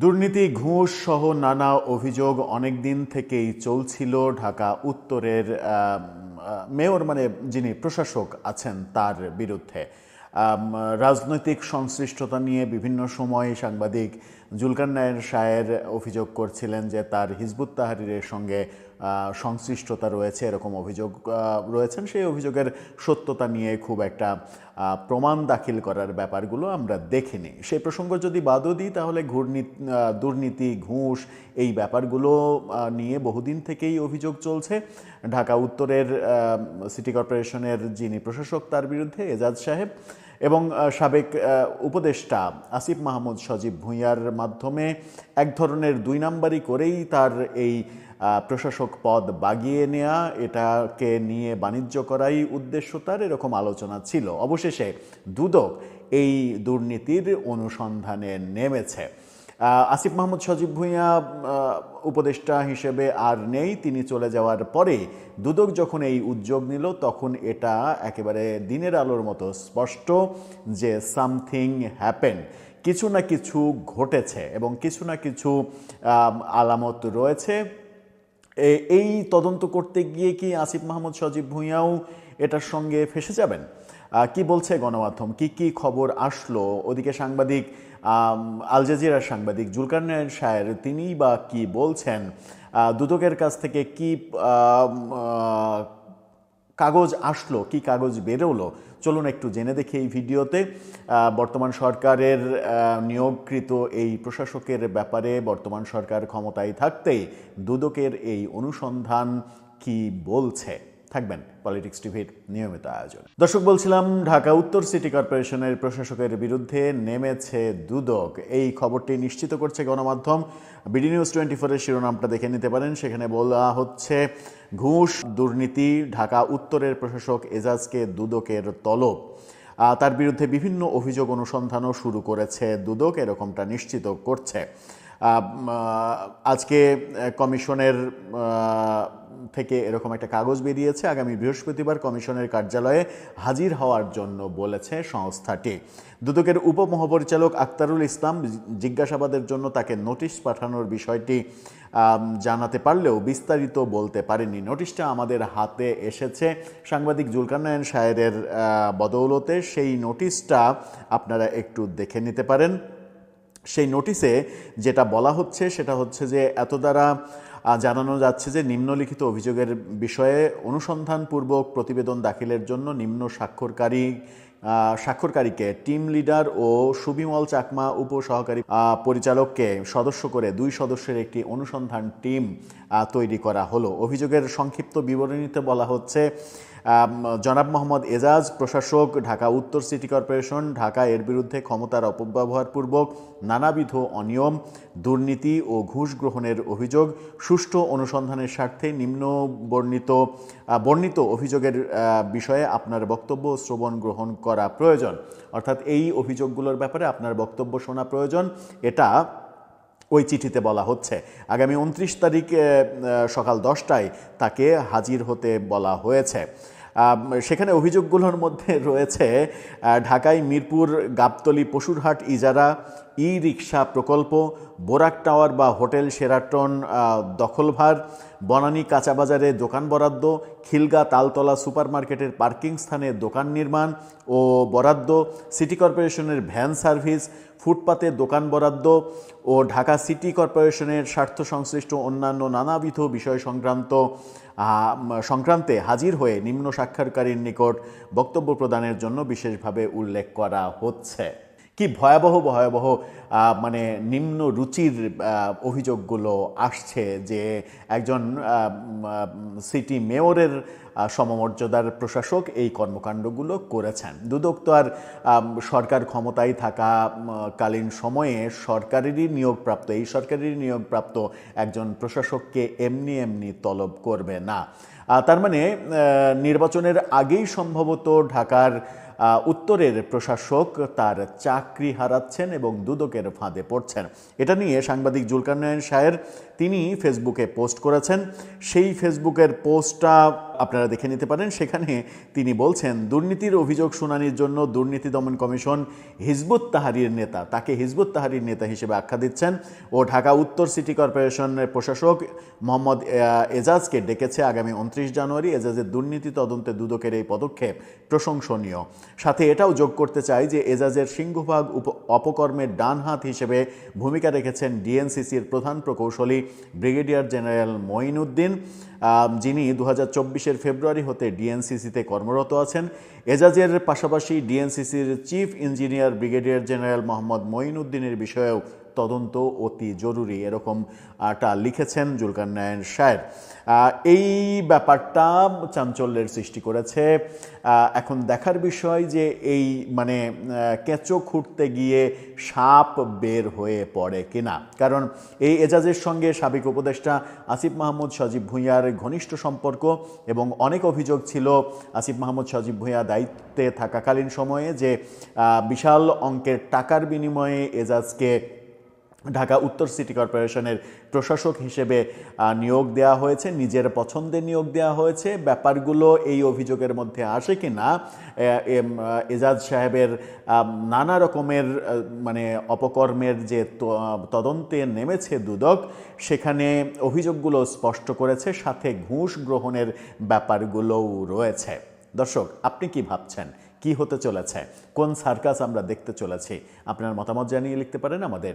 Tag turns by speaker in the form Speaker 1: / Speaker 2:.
Speaker 1: দুর্নীতি, ঘুষ সহ নানা অভিযোগ অনেক দিন থেকেই চলছিল ঢাকা উত্তরের মেয়র মানে যিনি প্রশাসক আছেন তার বিরুদ্ধে। রাজনৈতিক সংশ্লিষ্টতা নিয়ে বিভিন্ন সময়ে সাংবাদিক জুলকার নায়ের শায়ের অভিযোগ করছিলেন যে তার হিজবুত তাহারিরের সঙ্গে সংশ্লিষ্টতা রয়েছে, এরকম অভিযোগ রয়েছেন। সেই অভিযোগের সত্যতা নিয়ে খুব একটা প্রমাণ দাখিল করার ব্যাপারগুলো আমরা দেখিনি। সেই প্রসঙ্গ যদি বাদও দিই, তাহলে ঘূর্ণি দুর্নীতি, ঘুষ, এই ব্যাপারগুলো নিয়ে বহুদিন থেকেই অভিযোগ চলছে। ঢাকা উত্তরের সিটি কর্পোরেশনের যিনি প্রশাসক, তার বিরুদ্ধে এজাজ সাহেব এবং সাবেক উপদেষ্টা আসিফ মাহমুদ সজীব ভূঁইয়ার মাধ্যমে এক ধরনের দুই নাম্বারই করেই তার এই প্রশাসক পদ বাগিয়ে নেওয়া এটাকে নিয়ে বাণিজ্য করাই উদ্দেশ্য তার, এরকম আলোচনা ছিল। অবশেষে দুদক এই দুর্নীতির অনুসন্ধানে নেমেছে। আসিফ মাহমুদ সজীব ভূঁইয়া উপদেষ্টা হিসেবে আর নেই, তিনি চলে যাওয়ার পরে দুদক যখন এই উদ্যোগ নিল, তখন এটা একেবারে দিনের আলোর মতো স্পষ্ট যে সামথিং হ্যাপেন। কিছু না কিছু ঘটেছে এবং কিছু না কিছু আলামত রয়েছে। এই তদন্ত করতে গিয়ে কি আসিফ মাহমুদ সজীব ভূঁইয়াও এটার সঙ্গে ফেসে যাবেন? কি বলছে গণমাধ্যম? কি কি খবর আসলো? ওদিকে সাংবাদিক আল জাজিরার সাংবাদিক জুলকারনায়ন সাহের তিনি বা কি বলছেন? দুদকের কাছ থেকে কি কাগজ আসলো, কি কাগজ বেরোলো? চলুন একটু জেনে দেখি এই ভিডিওতে। বর্তমান সরকারের নিয়োগকৃত এই প্রশাসকের ব্যাপারে বর্তমান সরকার ক্ষমতায় থাকতেই দুদকের এই অনুসন্ধান কি বলছে? থাকবেন পলিটিক্স টিভির নিয়মিত আয়োজন। দর্শক, বলছিলাম, ঢাকা উত্তর সিটি কর্পোরেশনের প্রশাসকের বিরুদ্ধে নেমেছে দুদক। এই খবরটি নিশ্চিত করছে গণমাধ্যম। বিডি নিউজ টোয়েন্টি ফোরের শিরোনামটা দেখে নিতে পারেন। সেখানে বলা হচ্ছে, ঘুষ, দুর্নীতি, ঢাকা উত্তরের প্রশাসক এজাজকে দুদকের তলব। তার বিরুদ্ধে বিভিন্ন অভিযোগ অনুসন্ধানও শুরু করেছে দুদক, এরকমটা নিশ্চিত করছে। আজকে কমিশনের থেকে এরকম একটা কাগজ বেরিয়েছে। আগামী বৃহস্পতিবার কমিশনের কার্যালয়ে হাজির হওয়ার জন্য বলেছে সংস্থাটি। দুদকের উপমহাপরিচালক আক্তারুল ইসলাম জিজ্ঞাসাবাদের জন্য তাকে নোটিশ পাঠানোর বিষয়টি জানাতে পারলেও বিস্তারিত বলতে পারেনি নোটিশটা আমাদের হাতে এসেছে। সাংবাদিক জুলকারনায়ন শায়ের বদৌলতে সেই নোটিশটা আপনারা একটু দেখে নিতে পারেন। সেই নোটিশে যেটা বলা হচ্ছে সেটা হচ্ছে যে এত দ্বারা জানানো যাচ্ছে যে নিম্নলিখিত অভিযোগের বিষয়ে অনুসন্ধানপূর্বক প্রতিবেদন দাখিলের জন্য নিম্ন স্বাক্ষরকারী স্বাক্ষরকারীকে টিম লিডার ও সুবিমল চাকমা উপসহকারী পরিচালককে সদস্য করে দুই সদস্যের একটি অনুসন্ধান টিম তৈরি করা হলো। অভিযোগের সংক্ষিপ্ত বিবরণীতে বলা হচ্ছে জনাব মোহাম্মদ এজাজ, প্রশাসক, ঢাকা উত্তর সিটি কর্পোরেশন, ঢাকা এর বিরুদ্ধে ক্ষমতার অপব্যবহারপূর্বক নানাবিধ অনিয়ম, দুর্নীতি ও ঘুষ গ্রহণের অভিযোগ, সুষ্ঠু অনুসন্ধানের স্বার্থে নিম্ন বর্ণিত বর্ণিত অভিযোগের বিষয়ে আপনার বক্তব্য শ্রবণ গ্রহণ করা প্রয়োজন। অর্থাৎ এই অভিযোগগুলোর ব্যাপারে আপনার বক্তব্য শোনা প্রয়োজন। এটা ওই চিঠিতে বলা হচ্ছে। আগামী উনত্রিশ তারিখ সকাল দশটায় তাকে হাজির হতে বলা হয়েছে। সেখানে অভিযোগগুলোর মধ্যে রয়েছে ঢাকায় মিরপুর, গাবতলি, পশুরহাট, ইজারা ই রিক্সা প্রকল্প, বোরাক টাওয়ার বা হোটেল সেরাটন দখলভার, বনানী কাঁচাবাজারে দোকান বরাদ্দ, খিলগা তালতলা সুপারমার্কেটের পার্কিং স্থানে দোকান নির্মাণ ও বরাদ্দ, সিটি কর্পোরেশনের ভ্যান সার্ভিস, ফুটপাতে দোকান বরাদ্দ ও ঢাকা সিটি কর্পোরেশনের স্বার্থ সংশ্লিষ্ট অন্যান্য নানাবিধ বিষয় সংক্রান্ত সংক্রান্তে হাজির হয়ে নিম্ন সাক্ষাৎকারীর নিকট বক্তব্য প্রদানের জন্য বিশেষভাবে উল্লেখ করা হচ্ছে। কি ভয়াবহ ভয়াবহ মানে নিম্ন রুচির অভিযোগগুলো আসছে যে একজন সিটি মেয়রের সমমর্যাদার প্রশাসক এই কর্মকাণ্ডগুলো করেছেন। দুদক তো আর সরকার ক্ষমতায় থাকা কালীন সময়ে সরকারেরই নিয়োগপ্রাপ্ত, এই সরকারেরই নিয়োগপ্রাপ্ত একজন প্রশাসককে এমনি এমনি তলব করবে না। তার মানে নির্বাচনের আগেই সম্ভবত ঢাকার উত্তরের প্রশাসক তার চাকরি হারাচ্ছেন এবং দুদকের ফাঁদে পড়ছেন। এটা নিয়ে সাংবাদিক জুলকারনায়ন শাহের তিনি ফেসবুকে পোস্ট করেছেন। সেই ফেসবুকের পোস্টটা আপনারা দেখে নিতে পারেন। সেখানে তিনি বলছেন দুর্নীতির অভিযোগ শুনানির জন্য দুর্নীতি দমন কমিশন হিজবুত তাহারির নেতা তাকে হিজবুত তাহারির নেতা হিসেবে আখ্যা দিচ্ছেন ও ঢাকা উত্তর সিটি কর্পোরেশনের প্রশাসক মোহাম্মদ এজাজকে ডেকেছে আগামী উনত্রিশ জানুয়ারি। এজাজের দুর্নীতি তদন্তে দুদকের এই পদক্ষেপ প্রশংসনীয়। সাথে এটাও যোগ করতে চাই যে এজাজের সিংহভাগ অপকর্মের ডান হাত হিসেবে ভূমিকা রেখেছেন ডিএনসিসির প্রধান প্রকৌশলী ব্রিগেডিয়ার জেনারেল মঈনুদ্দিন আম, যিনি দু হাজার চব্বিশ চব্বিশের ফেব্রুয়ারি হতে ডিএনসিসিতে কর্মরত আছেন। এজাজের পাশাপাশি ডিএনসিসির chief engineer brigadier general Mohammad মঈনুদ্দিনের বিষয়েও তদন্ত অতি জরুরি, এরকম, আটা লিখেছেন জুলকার নায়ন শায়ের। এই ব্যাপারটা চাঞ্চল্যের সৃষ্টি করেছে। এখন দেখার বিষয় যে এই মানে কেঁচো খুঁড়তে গিয়ে সাপ বের হয়ে পড়ে কিনা। কারণ এই এজাজের সঙ্গে সাবেক উপদেষ্টা আসিফ মাহমুদ, সজীব ভুঁইয়ার ঘনিষ্ঠ সম্পর্ক এবং অনেক অভিযোগ ছিল আসিফ মাহমুদ, সজীব ভুঁইয়া দায়িত্বে থাকাকালীন সময়ে যে বিশাল অঙ্কের টাকার বিনিময়ে এজাজকে ঢাকা উত্তর সিটি কর্পোরেশনের প্রশাসক হিসেবে নিয়োগ দেওয়া হয়েছে, নিজের পছন্দে নিয়োগ দেওয়া হয়েছে। ব্যাপারগুলো এই অভিযোগের মধ্যে আসে কি না এজাজ সাহেবের নানা রকমের মানে অপকর্মের যে তদন্তে নেমেছে দুদক, সেখানে অভিযোগগুলো স্পষ্ট করেছে, সাথে ঘুষ গ্রহণের ব্যাপারগুলোও রয়েছে। দর্শক, আপনি কি ভাবছেন? কি হতে চলেছে? কোন সার্কাস আমরা দেখতে চলেছি? আপনার মতামত জানিয়ে লিখতে পারেন আমাদের